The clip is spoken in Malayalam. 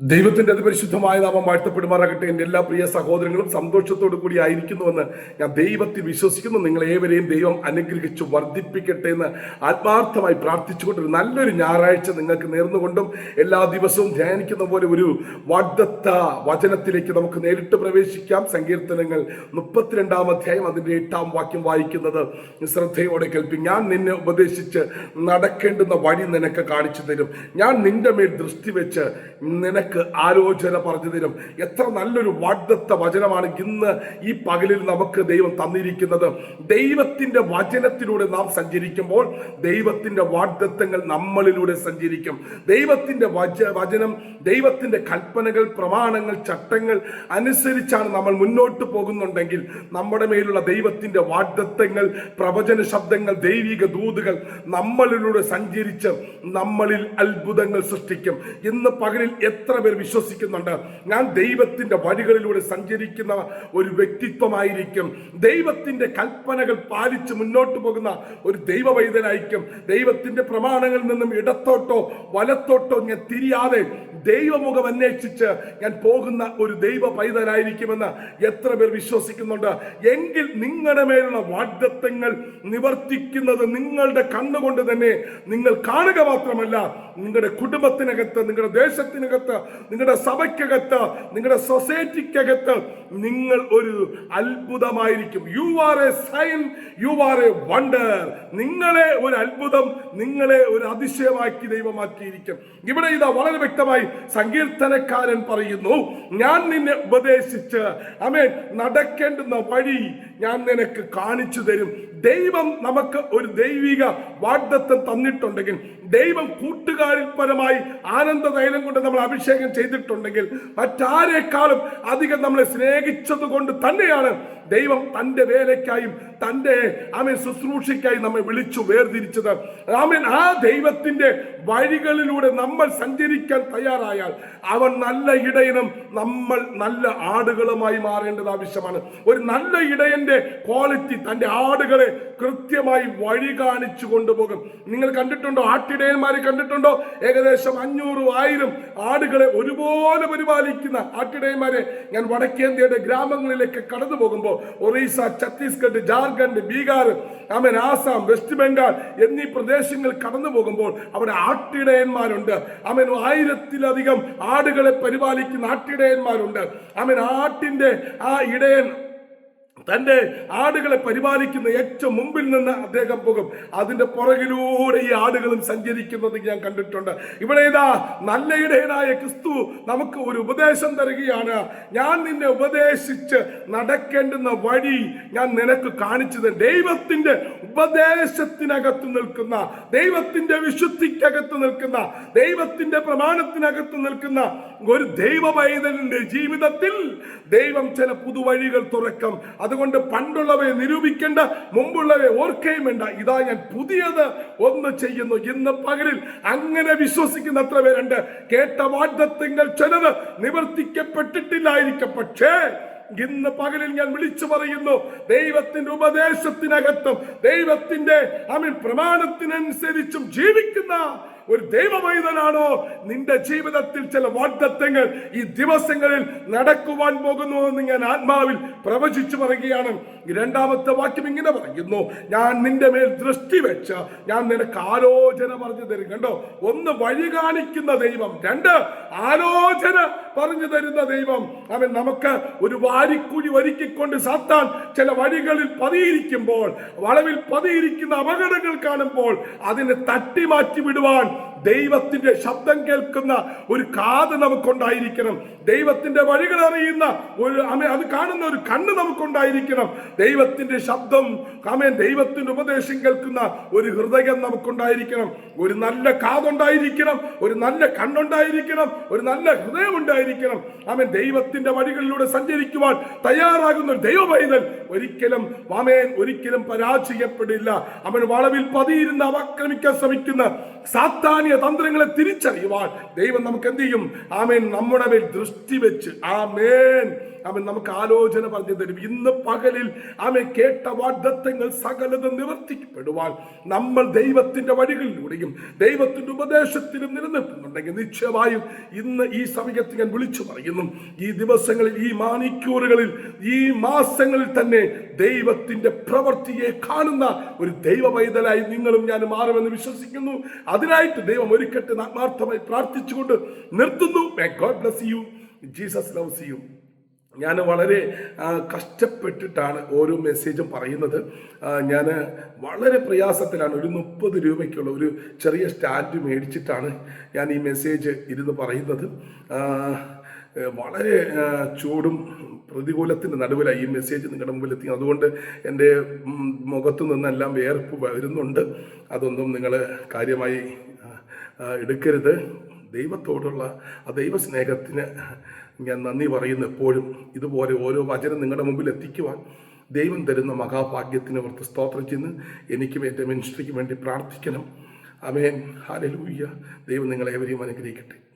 ദൈവത്തിന്റെ അതിപരിശുദ്ധമായ നാമം വാഴ്ത്തപ്പെടുമാറാകട്ടെ. എന്റെ എല്ലാ പ്രിയ സഹോദരങ്ങളും സന്തോഷത്തോടു കൂടി ആയിരിക്കുന്നുവെന്ന് ഞാൻ ദൈവത്തിൽ വിശ്വസിക്കുന്നു. നിങ്ങൾ ഏവരെയും ദൈവം അനുഗ്രഹിച്ചു വർദ്ധിപ്പിക്കട്ടെ എന്ന് ആത്മാർത്ഥമായി പ്രാർത്ഥിച്ചുകൊണ്ട് ഒരു നല്ലൊരു ഞായറാഴ്ച നിങ്ങൾക്ക് നേർന്നുകൊണ്ടും എല്ലാ ദിവസവും ധ്യാനിക്കുന്ന പോലെ ഒരു വാഗ്ദത്ത വചനത്തിലേക്ക് നമുക്ക് നേരിട്ട് പ്രവേശിക്കാം. സങ്കീർത്തനങ്ങൾ മുപ്പത്തിരണ്ടാം അധ്യായം അതിന്റെ എട്ടാം വാക്യം വായിക്കുന്നത് ശ്രദ്ധയോടെ കേൾപ്പി ഞാൻ നിന്നെ ഉപദേശിച്ച് നടക്കേണ്ടുന്ന വഴി നിനക്ക് കാണിച്ചു തരും. ഞാൻ നിന്റെ മേൽ ദൃഷ്ടി വെച്ച് നിനക്ക് ആലോചന പറഞ്ഞു തരും എത്ര നല്ലൊരു വാഗ്ദത്ത വചനമാണ് ഇന്ന് ഈ പകലിൽ നമുക്ക് ദൈവം തന്നിരിക്കുന്നത്. ദൈവത്തിന്റെ വചനത്തിലൂടെ നാം സഞ്ചരിക്കുമ്പോൾ ദൈവത്തിന്റെ വാഗ്ദത്തങ്ങൾ നമ്മളിലൂടെ സഞ്ചരിക്കും. ദൈവത്തിന്റെ വച വചനം ദൈവത്തിന്റെ കൽപ്പനകൾ പ്രമാണങ്ങൾ ചട്ടങ്ങൾ അനുസരിച്ചാണ് നമ്മൾ മുന്നോട്ട് പോകുന്നുണ്ടെങ്കിൽ നമ്മുടെ മേലുള്ള ദൈവത്തിന്റെ വാഗ്ദത്തങ്ങൾ പ്രവചന ശബ്ദങ്ങൾ ദൈവിക ദൂതുകൾ നമ്മളിലൂടെ സഞ്ചരിച്ച് നമ്മളിൽ അത്ഭുതങ്ങൾ സൃഷ്ടിക്കും. ഇന്ന് പകലിൽ എത്ര പേർ വിശ്വസിക്കുന്നുണ്ട്? ഞാൻ ദൈവത്തിന്റെ വഴികളിലൂടെ സഞ്ചരിക്കുന്ന ഒരു വ്യക്തിത്വമായിരിക്കും. ദൈവത്തിന്റെ കൽപ്പനകൾ പാലിച്ച് മുന്നോട്ട് പോകുന്ന ഒരു ദൈവവൈദ്യനായിരിക്കും. ദൈവത്തിന്റെ പ്രമാണങ്ങളിൽ നിന്നും ഇടത്തോട്ടോ വലത്തോട്ടോ ഞാൻ തിരിയാതെ ദൈവമുഖം അന്വേഷിച്ച് ഞാൻ പോകുന്ന ഒരു ദൈവ പൈതലായിരിക്കുമെന്ന് എത്ര പേർ വിശ്വസിക്കുന്നുണ്ട്? എങ്കിൽ നിങ്ങളുടെ മേലുള്ള വാഗ്ദത്തങ്ങൾ നിവർത്തിക്കുന്നത് നിങ്ങളുടെ കണ്ണുകൊണ്ട് തന്നെ നിങ്ങൾ കാണുക മാത്രമല്ല നിങ്ങളുടെ കുടുംബത്തിനകത്ത് നിങ്ങളുടെ ദേശത്തിനകത്ത് നിങ്ങളുടെ സഭയ്ക്കകത്ത് നിങ്ങളുടെ സൊസൈറ്റിക്കകത്ത് നിങ്ങൾ ഒരു അത്ഭുതമായിരിക്കും. You are a sign you are a wonder നിങ്ങളെ ഒരു അത്ഭുതം നിങ്ങളെ ഒരു അതിശയമാക്കി ദൈവമാക്കിയിരിക്കും. ഇവിടെ ഇതാ വളരെ വ്യക്തമായി സങ്കീർത്തനക്കാരൻ പറയുന്നു ഞാൻ നിന്നെ ഉപദേശിച്ച് അമേൻ നടക്കേണ്ടുന്ന വഴി ഞാൻ നിനക്ക് കാണിച്ചു തരും. ദൈവം നമുക്ക് ഒരു ദൈവിക വാഗ്ദത്തം തന്നിട്ടുണ്ടെങ്കിൽ ദൈവം കൂട്ടുകാരിൽ പരമായി ആനന്ദ തൈലം കൊണ്ട് നമ്മൾ അഭിഷേകം ചെയ്തിട്ടുണ്ടെങ്കിൽ മറ്റാരേക്കാളും അധികം നമ്മളെ സ്നേഹിച്ചത് കൊണ്ട് തന്നെയാണ് ദൈവം തന്റെ വേലയ്ക്കായും തന്റെ ആമൻ ശുശ്രൂഷയ്ക്കായി നമ്മെ വിളിച്ചു വേർതിരിച്ചത്. ആമൻ ആ ദൈവത്തിന്റെ വഴികളിലൂടെ നമ്മൾ സഞ്ചരിക്കാൻ തയ്യാറായാൽ അവൻ നല്ല ഇടയനും നമ്മൾ നല്ല ആടുകളുമായി മാറേണ്ടത് ആവശ്യമാണ്. ഒരു നല്ല ഇടയന്റെ ക്വാളിറ്റി തന്റെ ആടുകളെ കൃത്യമായി വഴി കാണിച്ചു കൊണ്ടുപോകും. നിങ്ങൾ കണ്ടിട്ടുണ്ടോ? ആട്ടിടയന്മാരെ കണ്ടിട്ടുണ്ടോ? ഏകദേശം അഞ്ഞൂറ് ആയിരം ആടുകളെ ഒരുപോലെ പരിപാലിക്കുന്ന ആട്ടിടയന്മാരെ ഞാൻ വടക്കേന്ത്യയുടെ ഗ്രാമങ്ങളിലേക്ക് കടന്നു പോകുമ്പോൾ ഒറീസ ഛത്തീസ്ഗഡ് ജാർഖണ്ഡ് ബീഹാർ ആമൻ ആസാം വെസ്റ്റ് ബംഗാൾ എന്നീ പ്രദേശങ്ങൾ കടന്നു പോകുമ്പോൾ അവിടെ ആട്ടിടയന്മാരുണ്ട്. അവൻ ആയിരത്തിലധികം ആടുകളെ പരിപാലിക്കുന്ന ആട്ടിടയന്മാരുണ്ട്. അവൻ ആട്ടിന്റെ ആ ഇടയൻ തന്റെ ആടുകളെ പരിപാലിക്കുന്ന ഏറ്റവും മുമ്പിൽ നിന്ന് അദ്ദേഹം പോകും. അതിന്റെ പുറകിലൂടെ ഈ ആടുകളും സഞ്ചരിക്കുന്നത് ഞാൻ കണ്ടിട്ടുണ്ട്. ഇവിടെ ഇതാ നല്ല ഇടയനായ ക്രിസ്തു നമുക്ക് ഒരു ഉപദേശം തരികയാണ്. ഞാൻ നിന്നെ ഉപദേശിച്ച് നടക്കേണ്ടുന്ന വഴി ഞാൻ നിനക്ക് കാണിച്ചത് ദൈവത്തിന്റെ ഉപദേശത്തിനകത്ത് നിൽക്കുന്ന ദൈവത്തിന്റെ വിശുദ്ധിക്കകത്ത് നിൽക്കുന്ന ദൈവത്തിന്റെ പ്രമാണത്തിനകത്ത് നിൽക്കുന്ന ഒരു ദൈവവൈതലിന്റെ ജീവിതത്തിൽ ദൈവം ചില പുതുവഴികൾ തുറക്കും. അതുകൊണ്ട് പണ്ടുള്ളവയെ നിരൂപിക്കേണ്ട മുമ്പുള്ളവയെ ഓർക്കുകയും വേണ്ട. ഇതാ ഞാൻ പുതിയത് ഒന്ന് ചെയ്യുന്നു. ഇന്ന് പകലിൽ അങ്ങനെ വിശ്വസിക്കുന്ന എത്ര പേരുണ്ട്. കേട്ട വാഗ്ദത്വങ്ങൾ ചിലത് നിവർത്തിക്കപ്പെട്ടിട്ടില്ലായിരിക്കും പക്ഷേ ഇന്ന് പകലിൽ ഞാൻ വിളിച്ചു പറയുന്നു ദൈവത്തിന്റെ ഉപദേശത്തിനകത്തും ദൈവത്തിന്റെ അമിൻ പ്രമാണത്തിനനുസരിച്ചും ജീവിക്കുന്ന ഒരു ദൈവമൈതനാണോ നിന്റെ ജീവിതത്തിൽ ചില വാഗ്ദത്തങ്ങൾ ഈ ദിവസങ്ങളിൽ നടക്കുവാൻ പോകുന്നു എന്ന് ഞാൻ ആത്മാവിൽ പ്രവചിച്ചു പറയുകയാണ്. രണ്ടാമത്തെ വാക്യം ഇങ്ങനെ പറയുന്നു ഞാൻ നിന്റെ മേൽ ദൃഷ്ടി വെച്ച് ഞാൻ നിനക്ക് ആലോചന പറഞ്ഞു തരും. കണ്ടോ? ഒന്ന് വഴി കാണിക്കുന്ന ദൈവം രണ്ട് ആലോചന പറഞ്ഞു തരുന്ന ദൈവം. അവൻ നമുക്ക് ഒരു വാരിക്കുഴി ഒരുക്കിക്കൊണ്ട് സാത്താൻ ചില വഴികളിൽ പതിയിരിക്കുമ്പോൾ വളവിൽ പതിയിരിക്കുന്ന അപകടങ്ങൾ കാണുമ്പോൾ അതിനെ തട്ടി മാറ്റി വിടുവാൻ ദൈവത്തിന്റെ ശബ്ദം കേൾക്കുന്ന ഒരു കാത് നമുക്കുണ്ടായിരിക്കണം. ദൈവത്തിന്റെ വഴികൾ അറിയുന്ന ഒരു അത് കാണുന്ന ഒരു കണ്ണ് നമുക്കുണ്ടായിരിക്കണം. ദൈവത്തിന്റെ ശബ്ദം ആമേൻ ദൈവത്തിന്റെ ഉപദേശം കേൾക്കുന്ന ഒരു ഹൃദയം നമുക്കുണ്ടായിരിക്കണം. ഒരു നല്ല കാതുണ്ടായിരിക്കണം ഒരു നല്ല കണ്ണുണ്ടായിരിക്കണം ഒരു നല്ല ഹൃദയം ഉണ്ടായിരിക്കണം ആമേൻ ദൈവത്തിന്റെ വഴികളിലൂടെ സഞ്ചരിക്കുവാൻ തയ്യാറാകുന്ന ഒരു ഒരിക്കലും ആമേൻ ഒരിക്കലും പരാജയപ്പെടില്ല. അവൻ വളവിൽ പതിയിരുന്ന് ആക്രമിക്കാൻ ശ്രമിക്കുന്ന സാത്താനിയ തന്ത്രങ്ങളെ തിരിച്ചറിയുവാൻ ദൈവം നമുക്ക് എന്ത് ചെയ്യും? ആമേൻ. നമ്മുടെ മേൽ ദൃഷ്ടി വെച്ച്. ആമേൻ. അവൻ നമുക്ക് ആലോചന പറഞ്ഞു തരും. ഇന്ന് പകലിൽ അവൻ കേട്ട വാഗ്ദത്തങ്ങൾ സകലതും നിവർത്തിക്കപ്പെടുവാൻ നമ്മൾ ദൈവത്തിന്റെ വഴികളിലൂടെയും ദൈവത്തിന്റെ ഉപദേശത്തിലും നിലനിൽക്കുന്നുണ്ടെങ്കിൽ നിശ്ചയമായും ഇന്ന് ഈ സമയത്ത് ഞാൻ വിളിച്ചു പറയുന്നു. ഈ ദിവസങ്ങളിൽ ഈ മാണിക്കൂറുകളിൽ ഈ മാസങ്ങളിൽ തന്നെ ദൈവത്തിന്റെ പ്രവൃത്തിയെ കാണുന്ന ഒരു ദൈവ പൈതലായി നിങ്ങളും ഞാൻ മാറുമെന്ന് വിശ്വസിക്കുന്നു. അതിനായിട്ട് ദൈവം ഒരുക്കട്ടെ ആത്മാർത്ഥമായി പ്രാർത്ഥിച്ചുകൊണ്ട് നിർത്തുന്നു. God bless you Jesus loves you ഞാൻ വളരെ കഷ്ടപ്പെട്ടിട്ടാണ് ഓരോ മെസ്സേജും പറയുന്നത്. ഞാൻ വളരെ പ്രയാസത്തിലാണ്. ഒരു മുപ്പത് രൂപയ്ക്കുള്ള ഒരു ചെറിയ സ്റ്റാൻഡ് മേടിച്ചിട്ടാണ് ഞാൻ ഈ മെസ്സേജ് ഇരുന്ന് പറയുന്നത്. വളരെ ചൂടും പ്രതികൂലത്തിന്റെ നടുവിലായി ഈ മെസ്സേജ് നിങ്ങളുടെ മുമ്പിൽ എത്തി. അതുകൊണ്ട് എന്റെ മുഖത്തു നിന്നെല്ലാം വേർപ്പ് വരുന്നുണ്ട്. അതൊന്നും നിങ്ങൾ കാര്യമായി എടുക്കരുത്. ദൈവത്തോടുള്ള ആ ദൈവസ്നേഹത്തിന് ഞാൻ നന്ദി പറയുന്നു എപ്പോഴും. ഇതുപോലെ ഓരോ വചനം നിങ്ങളുടെ മുമ്പിൽ എത്തിക്കുവാൻ ദൈവം തരുന്ന മഹാഭാഗ്യത്തിന് അവർക്ക് സ്തോത്രം ചെയ്യുന്നു. എനിക്കും എന്റെ മിനിസ്ട്രിക്കും വേണ്ടി പ്രാർത്ഥിക്കണം. അമേൻ ഹാലലൂയ്യ ദൈവം നിങ്ങളെ ഏവരെയും അനുഗ്രഹിക്കട്ടെ.